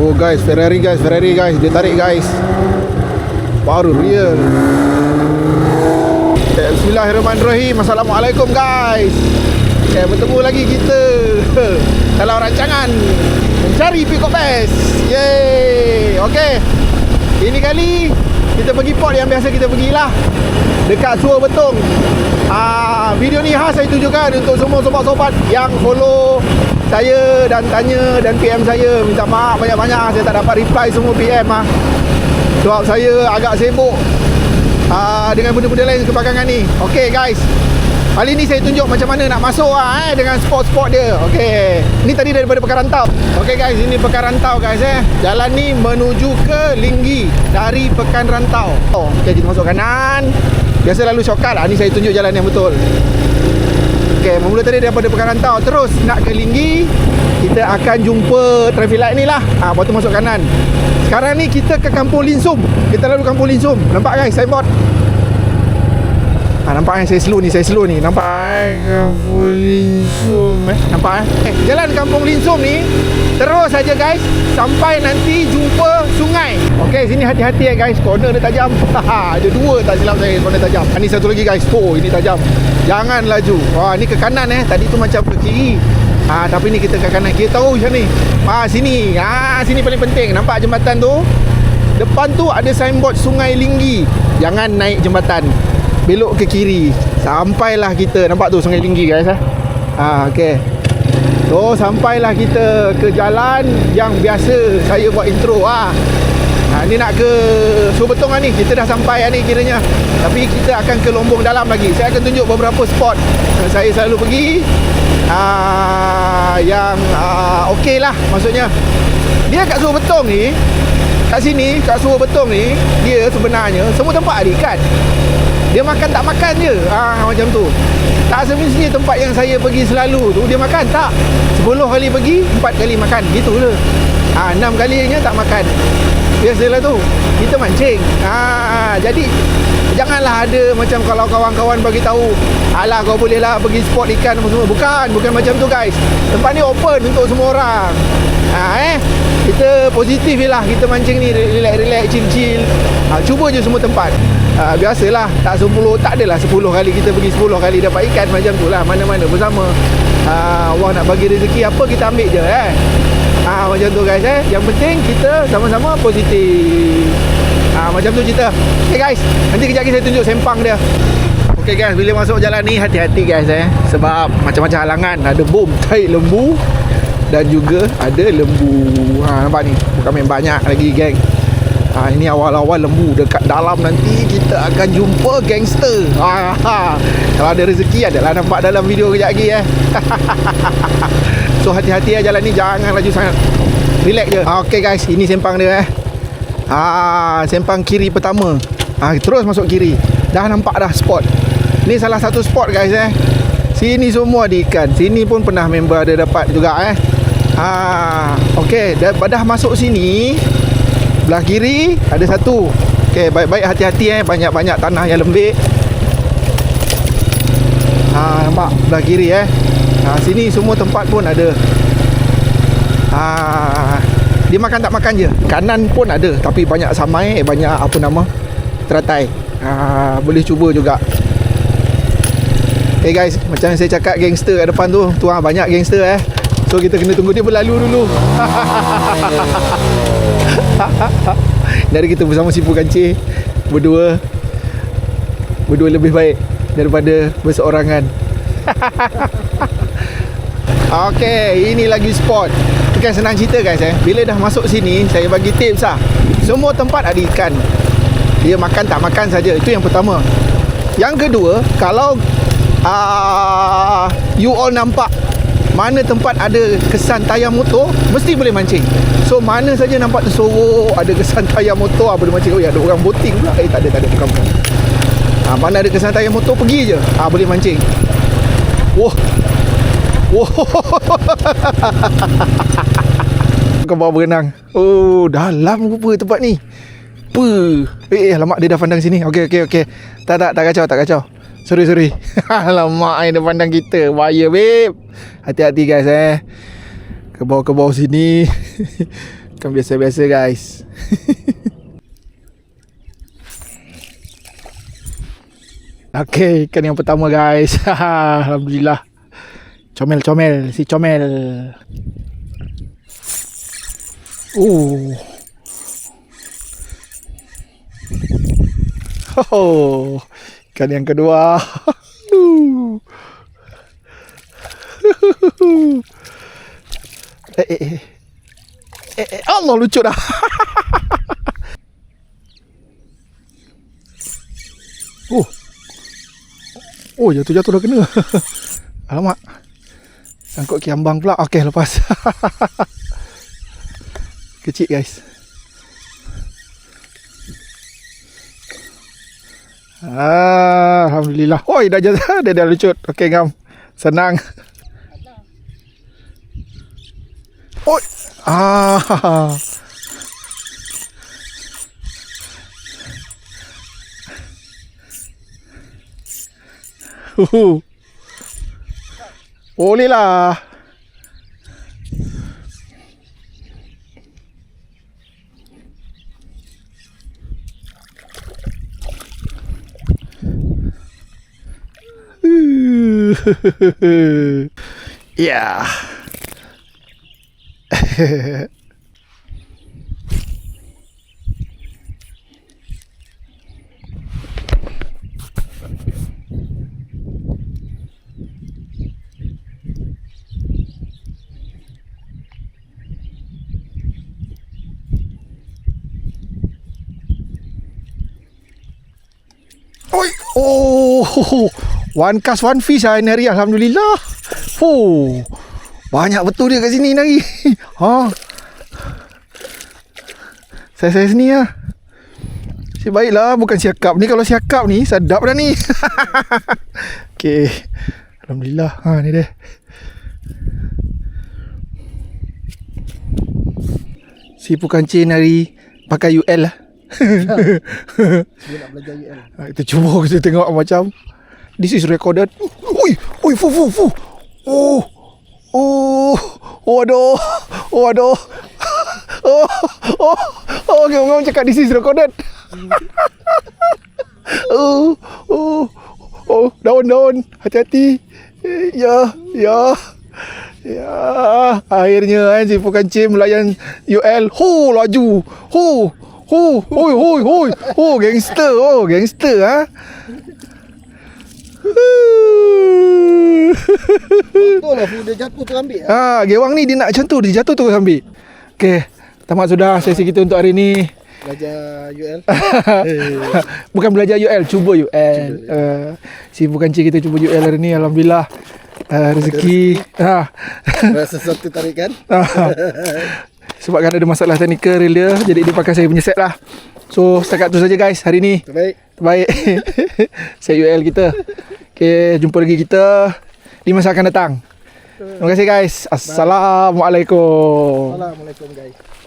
Oh guys, Ferrari guys, Ferrari guys, dia tarik guys. Baru real. Okay, Bismillahirrahmanirrahim. Assalamualaikum guys. Okay, bertemu lagi kita dalam rancangan mencari pick up best. Yeay. Okay. Ini kali kita pergi port yang biasa kita pergilah. Dekat Suar Betong. Ah, video ni khas saya tunjukkan untuk semua sobat-sobat yang follow saya dan tanya dan PM saya minta maaf banyak-banyak saya tak dapat reply semua PM ah. Sebab saya agak sibuk uh, dengan benda-benda lain kebelakangan ni. Okay guys. Kali ni saya tunjuk macam mana nak masuk ah eh dengan spot-spot dia. Okey. Ni tadi daripada Pekarantau. Okey guys, ini Pekarantau guys eh. Jalan ni menuju ke Linggi dari Pekan Rantau. Oh, okey kita masuk kanan. Biasa lalu shortcut lah. Ni saya tunjuk jalan yang betul. Okey, bermula tadi daripada Pekarantau terus nak ke Linggi. Kita akan jumpa traffic light ni lah. Ah, lepas tu masuk kanan. Sekarang ni kita ke Kampung Linsum. Kita lalu Kampung Linsum. Nampak guys signboard? Ha, nampak kan saya slow ni, saya slow ni. Nampak? Kampung Linsum eh. Nampak eh? eh? Jalan Kampung Linsum ni terus saja guys sampai nanti jumpa sungai. Okey, sini hati-hati eh guys. Corner dia tajam. Ada dua tak silap saya corner tajam. Ha, ni satu lagi guys. Oh, ini tajam. Jangan laju. Wah, ni ke kanan eh. Tadi tu macam ke kiri. Ah, tapi ni kita ke kanan. Kita tahu macam ni. Ah, sini. Ah, sini paling penting. Nampak jembatan tu? Depan tu ada signboard Sungai Linggi. Jangan naik jembatan belok ke kiri sampailah kita nampak tu sungai tinggi guys eh ha okey so sampailah kita ke jalan yang biasa saya buat intro ah. Ha. ni nak ke Subetong lah ni? Kita dah sampai lah ni kiranya. Tapi kita akan ke Lombong dalam lagi. Saya akan tunjuk beberapa spot. Yang saya selalu pergi ha, yang ha, okey lah maksudnya. Dia kat Subetong ni kat sini kat Suruh Betong ni dia sebenarnya semua tempat ada ikan dia makan tak makan je. Ha, Macam tu Tak semestinya tempat yang saya pergi selalu tu Dia makan tak? 10 kali pergi 4 kali makan. Gitu je ha, 6 kalinya tak makan. Biasalah tu. Kita mancing. Ha, Jadi Janganlah ada macam kalau kawan-kawan bagi tahu Alah kau boleh lah pergi spot ikan semua. Bukan Bukan macam tu guys. Tempat ni open untuk semua orang. Ha, eh? Kita positif je lah Kita mancing ni Relax-relax Chill-chill. Ha, Cuba je semua tempat uh, biasalah tak 10 tak adalah 10 kali kita pergi 10 kali dapat ikan macam tu lah mana-mana bersama. Uh, Allah nak bagi rezeki apa kita ambil je eh? Uh, macam tu guys eh? Yang penting kita sama-sama positif. Uh, macam tu cerita. Ok guys nanti kejap lagi saya tunjuk sempang dia. Ok guys bila masuk jalan ni hati-hati guys eh? Sebab macam-macam halangan. Ada bom taik lembu dan juga ada lembu. Ha, nampak ni? Bukan main banyak lagi geng Ha, ini awal-awal lembu dekat dalam nanti kita akan jumpa gangster. Ha, ha. Kalau ada rezeki adalah nampak dalam video kejap lagi eh. so hati-hati ya jalan ni jangan laju sangat. Relax je. Ha, okay guys, ini sempang dia eh. Ha, sempang kiri pertama. Ha, terus masuk kiri. Dah nampak dah spot. Ni salah satu spot guys eh. Sini semua ada ikan. Sini pun pernah member ada dapat juga eh. Ha, okey, dah, dah masuk sini Belah kiri ada satu. Okey, baik-baik hati-hati eh. Banyak-banyak tanah yang lembik. Ha, nampak? Belah kiri eh. Ha, Sini semua tempat pun ada. Ha, Dia makan tak makan je? Kanan pun ada Tapi banyak samai eh, Banyak apa nama? Teratai. Ha, Boleh cuba juga. Okay guys Macam saya cakap gangster kat depan tu Tu ha, banyak gangster eh. So kita kena tunggu dia berlalu dulu Dari kita bersama Sipu Kancil Berdua. Berdua lebih baik Daripada berseorangan. Okay Ini lagi spot. Bukan senang cerita guys eh. Bila dah masuk sini Saya bagi tips lah Semua tempat ada ikan. Dia makan tak makan saja Itu yang pertama. Yang kedua Kalau uh, You all nampak mana tempat ada kesan tayar motor mesti boleh mancing. So mana saja nampak tersorok ada kesan tayar motor apa dia mancing. Oh ya ada orang boating pula. Eh tak ada tak ada bukan bukan. Ha, mana ada kesan tayar motor pergi je. Ha, boleh mancing. Wah. Wah. Kau bawa berenang. Oh dalam rupa tempat ni. Apa eh, eh lama dia dah pandang sini. Okey okey okey. Tak tak tak kacau tak kacau Sorry sorry. Alamak Dia pandang kita. Bahaya babe. Hati-hati guys eh. Ke bawah ke bawah sini. Kan biasa-biasa guys. Okay, ikan yang pertama guys. Alhamdulillah. Comel-comel, si comel. Oh Oh, ikan yang kedua. Eh, eh, eh. Eh, eh, Allah lucu dah. Oh. Oh jatuh-jatuh dah kena. Alamak. Sangkut kiambang pula. Okay lepas. Kecil guys ah, Alhamdulillah. Oi dah jatuh. Dia dah lucut. Okay ngam. Senang. Oi. Ah. Huhu. Boleh lah. yeah. Oi. Oh, one cast one fish ah ini hari alhamdulillah. Oh. Banyak betul dia kat sini ni hari. Ha. Saya saya sini ah. Si baiklah bukan siakap ni kalau siakap ni sedap dah ni. Okey. Alhamdulillah. Ha ni dia. Sipu kancing hari pakai UL lah. Dia nak belajar UL. Ha, kita cuba kita tengok macam This is recorded. Ui Ui fu fu fu. Oh Oh Oh aduh Oh aduh. Oh Oh Oh okay, orang cakap this is recorded. Oh Oh Oh Daun daun. Hati-hati. Ya Ya Ya. Akhirnya kan Si Pukancing melayan UL Ho laju. Ho Ho Hoi hoi hoi Oh gangster Oh gangster ha Betul lah dia jatuh terambil ah. Ha, gewang ni dia nak macam tu, dia jatuh terus ambil. Okey, tamat sudah sesi kita untuk hari ni. Belajar UL. Bukan belajar UL, cuba UL. Uh, si bukan cik kita cuba UL hari ni, alhamdulillah. Uh, rezeki. Ha. Rasa satu tarikan. Sebab kan ada masalah teknikal reel dia, jadi dia pakai saya punya set lah. So, setakat tu saja guys hari ni. Terbaik. Baik. Set UL kita. Okey, jumpa lagi kita di masa akan datang. Terima kasih guys. Assalamualaikum. Assalamualaikum guys.